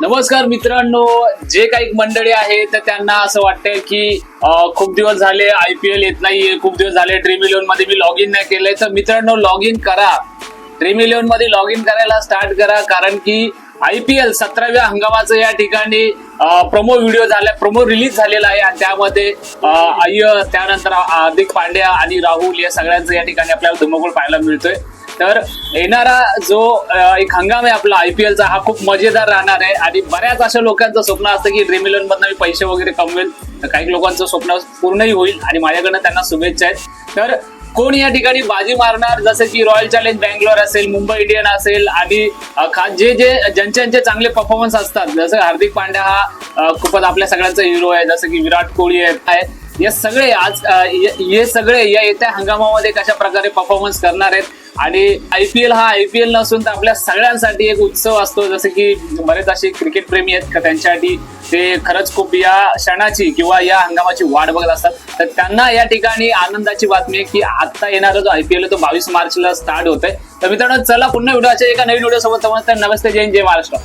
नमस्कार मित्रांनो जे काही मंडळी आहेत तर त्यांना असं वाटतंय की खूप दिवस झाले आय पी एल येत नाहीये खूप दिवस झाले ड्रीम इलेव्हनमध्ये मी लॉग इन नाही केलंय. तर मित्रांनो लॉग इन करा. ड्रीम इलेव्हनमध्ये लॉग इन करायला स्टार्ट करा कारण की आय पी एल सतराव्या हंगामाचं या ठिकाणी प्रोमो व्हिडिओ झाला प्रोमो रिलीज झालेला आहे. आणि त्यामध्ये अय्य त्यानंतर हार्दिक पांड्या आणि राहुल या सगळ्यांचं या ठिकाणी आपल्याला धुमकूळ पाहायला मिळतोय. तर येणारा जो एक हंगाम आहे आपला आयपीएलचा हा खूप मजेदार राहणार आहे. आणि बऱ्याच अशा लोकांचं स्वप्न असतं की ड्रीम इलेव्हन मधनं मी पैसे वगैरे कमवेल तर काही लोकांचं स्वप्न पूर्णही होईल आणि माझ्याकडनं त्यांना शुभेच्छा आहेत. तर कोण या ठिकाणी बाजी मारणार? जसं की रॉयल चॅलेंज बँगलोर असेल मुंबई इंडियन असेल आणि खास जे जे ज्यांचे ज्यांचे चांगले परफॉर्मन्स असतात जसं हार्दिक पांड्या हा खूपच आपल्या सगळ्यांचा हिरो आहे जसं की विराट कोहली आहे या सगळे आज हे सगळे या येत्या हंगामामध्ये कशा प्रकारे परफॉर्मन्स करणार आहेत? आणि आय पी एल हा आय पी एल नसून तर आपल्या सगळ्यांसाठी एक उत्सव असतो. जसं की बरेच असे क्रिकेट प्रेमी आहेत का त्यांच्यासाठी ते खरंच खूप या क्षणाची किंवा या हंगामाची वाट बघत असतात. तर त्यांना या ठिकाणी आनंदाची बातमी आहे की आता येणारा जो आय पी एल आहे तो बावीस मार्चला स्टार्ट होतोय. तर मित्रांनो चला पुन्हा व्हिडिओच्या एका नवीन व्हिडिओ सोबत समजतात नमस्ते जय जय महाराष्ट्र.